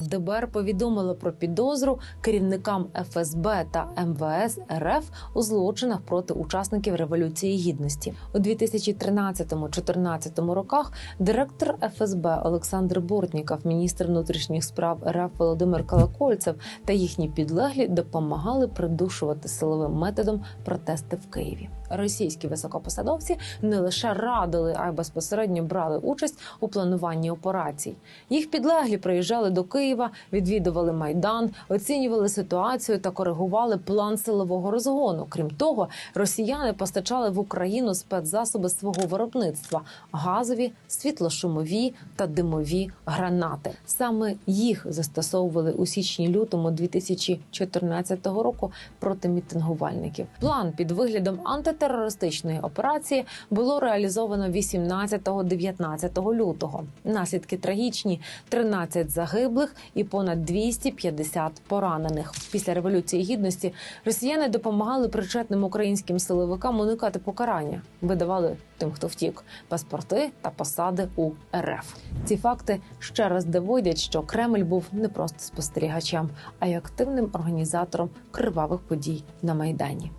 ДБР повідомило про підозру керівникам ФСБ та МВС РФ у злочинах проти учасників революції гідності у 2013-2014 роках. Директор ФСБ Олександр Бортніков, міністр внутрішніх справ РФ Володимир Колокольцев та їхні підлеглі допомагали придушувати силовим методом протести в Києві. Російські високопосадовці не лише радили, а й безпосередньо брали участь у плануванні операцій. Їх підлеглі приїжджали до Києва, відвідували майдан, оцінювали ситуацію та коригували план силового розгону. Крім того, росіяни постачали в Україну спецзасоби свого виробництва: газові, світлошумові та димові гранати. Саме їх застосовували у січні-лютому 2014 року проти мітингувальників. План під виглядом антитерористичної операції було реалізовано 18-19 лютого. Наслідки трагічні: 13 загиблих і понад 250 поранених. Після революції гідності росіяни допомагали причетним українським силовикам уникати покарання, видавали тим, хто втік, паспорти та посади у РФ. Ці факти ще раз доводять, що Кремль був не просто спостерігачем, а й активним організатором кривавих подій на майдані.